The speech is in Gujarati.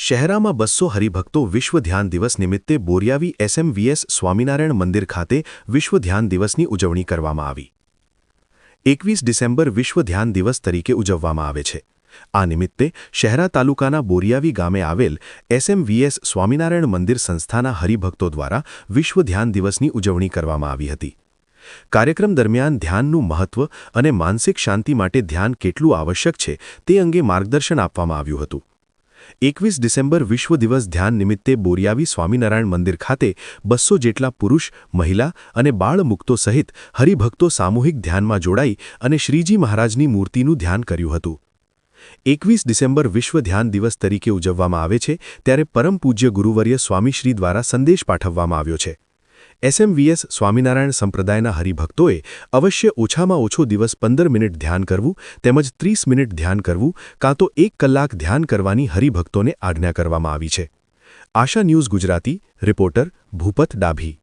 શહેરામાં બસો હરિભક્તો વિશ્વ ધ્યાન દિવસ નિમિત્તે બોરિયાવી એસએમવીએસ સ્વામિનારાયણ મંદિર ખાતે વિશ્વ ધ્યાન દિવસની ઉજવણી કરવામાં આવી. એકવીસ ડિસેમ્બર વિશ્વ ધ્યાન દિવસ તરીકે ઉજવવામાં આવે છે. આ નિમિત્તે શહેરા તાલુકાના બોરિયાવી ગામે આવેલ એસએમવીએસ સ્વામિનારાયણ મંદિર સંસ્થાના હરિભક્તો દ્વારા વિશ્વ ધ્યાન દિવસની ઉજવણી કરવામાં આવી હતી. કાર્યક્રમ દરમિયાન ધ્યાનનું મહત્વ અને માનસિક શાંતિ માટે ધ્યાન કેટલું આવશ્યક છે તે અંગે માર્ગદર્શન આપવામાં આવ્યું હતું. એકવીસ ડિસેમ્બર વિશ્વ દિવસ ધ્યાન નિમિત્તે બોરિયાવી સ્વામિનારાયણ મંદિર ખાતે બસો જેટલા પુરુષ, મહિલા અને બાળ મુક્તો સહિત હરિભક્તો સામૂહિક ધ્યાનમાં જોડાઈ અને શ્રીજી મહારાજની મૂર્તિનું ધ્યાન કર્યું હતું. એકવીસ ડિસેમ્બર વિશ્વ ધ્યાન દિવસ તરીકે ઉજવવામાં આવે છે, ત્યારે પરમ પૂજ્ય ગુરુવર્ય સ્વામીશ્રી દ્વારા સંદેશ પાઠવવામાં આવ્યો છે. એસએમવીએસ સ્વામિનારાયણ સંપ્રદાયના હરિભક્તોએ અવશ્ય ઓછામાં ઓછો દિવસ પંદર મિનિટ ધ્યાન કરવું તેમજ ત્રીસ મિનિટ ધ્યાન કરવું કાં તો એક કલાક ધ્યાન કરવાની હરિભક્તોને આજ્ઞા કરવામાં આવી છે. આશા ન્યૂઝ ગુજરાતી, રિપોર્ટર ભૂપત ડાભી.